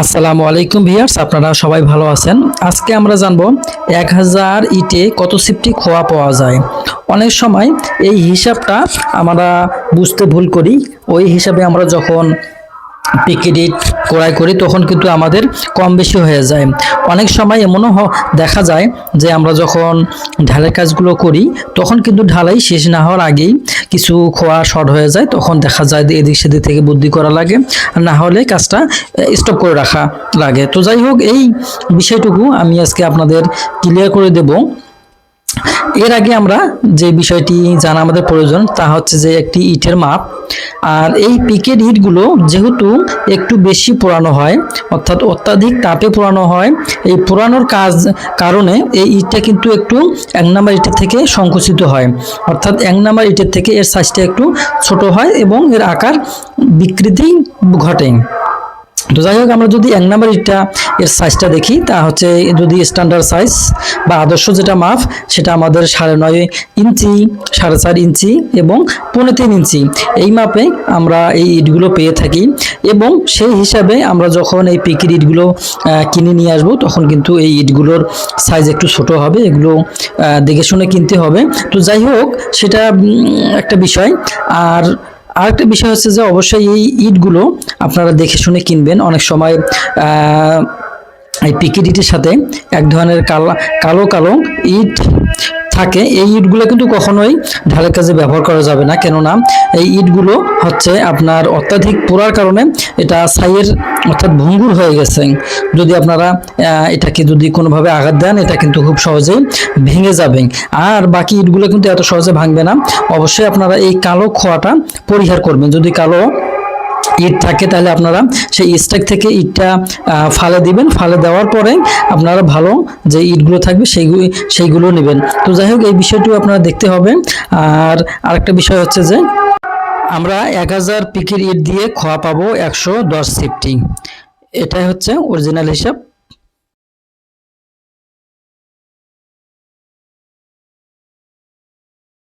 আসসালামু আলাইকুম ভিয়ার্স আপনারা সবাই ভালো আছেন? আজকে আমরা জানব এক হাজার ইটে কত সিফটি খোয়া পাওয়া যায়? অনেক সময় এই হিসাবটা আমরা বুঝতে ভুল করি। ওই হিসাবে আমরা যখন পিকেডিট ক্রয় করি, তখন কিন্তু আমাদের কম বেশি হয়ে যায়। অনেক সময় এমনও দেখা যায় যে আমরা যখন ঢালের কাজগুলো করি, তখন কিন্তু ঢালাই শেষ না হওয়ার আগেই কিছু খোয়া শর্ট হয়ে যায়, তখন দেখা যায় যে এদিক সেদিক থেকে বুদ্ধি করা লাগে না হলে কাজটা স্টপ করে রাখা লাগে। তো যাই হোক, এই বিষয়টুকু আমি আজকে আপনাদের ক্লিয়ার করে দেবো। এর আগে আমরা যে বিষয়টি জানা আমাদের প্রয়োজন, তা হচ্ছে যে একটি ইটের মাপ। আর এই পিকেট ইটগুলো যেহেতু একটু বেশি পোড়ানো হয়, অর্থাৎ অত্যাধিক তাপে পোড়ানো হয়, এই পোড়ানোর কাজ, কারণে এই ইটটা কিন্তু একটু এক নাম্বার ইটের থেকে সংকুচিত হয়। অর্থাৎ এক নাম্বার ইটের থেকে এর সাইজটা একটু ছোট হয় এবং এর আকার বিকৃতি ঘটে। তো যাই হোক, আমরা যদি এক নাম্বার ইটটা, এর সাইজটা দেখি, তা হচ্ছে যদি স্ট্যান্ডার্ড সাইজ বা আদর্শ যেটা মাপ, সেটা আমাদের সাড়ে নয় ইঞ্চি, সাড়ে চার ইঞ্চি এবং পৌনে তিন ইঞ্চি। এই মাপে আমরা এই ইটগুলো পেয়ে থাকি এবং সেই হিসাবে আমরা যখন এই পিকির ইটগুলো কিনে নিয়ে আসব, তখন কিন্তু এই ইটগুলোর সাইজ একটু ছোট হবে, এগুলো দেখে শুনে কিনতে হবে। তো যাই হোক, সেটা একটা বিষয়। আর আরেকটা বিষয় হচ্ছে যে অবশ্যই এই ইটগুলো আপনারা দেখে শুনে কিনবেন। অনেক সময় এই পিকেট ইটের সাথে এক ধরনের কালো কালো কালো ইট থাকে, এই ইটগুলো কিন্তু কখনোই ঢালের কাজে ব্যবহার করা যাবে না। কেননা এই ইটগুলো হচ্ছে আপনার অত্যাধিক পোড়ার কারণে এটা ছাইয়ের অর্থাৎ ভঙ্গুর হয়ে গেছে। যদি আপনারা এটাকে যদি কোনোভাবে আঘাত দেন, এটা কিন্তু খুব সহজেই ভেঙে যাবে। আর বাকি ইটগুলো কিন্তু এত সহজে ভাঙবে না। অবশ্যই আপনারা এই কালো খোয়াটা পরিহার করবেন। যদি কালো ইট থাকে, তাহলে আপনারা সেই স্ট্যাক থেকে ইটটা ফালে দিবেন। ফালে দেওয়ার পরে আপনারা ভালো যে ইটগুলো থাকবে সেইগুলো সেইগুলো নেবেন। তো যাই হোক, এই বিষয়টিও আপনারা দেখতে হবে। আর আরেকটা বিষয় হচ্ছে যে, আমরা এক হাজার পিকের ইট দিয়ে খোয়া পাবো একশো দশ সিফটি। এটাই হচ্ছে অরিজিনাল হিসাব।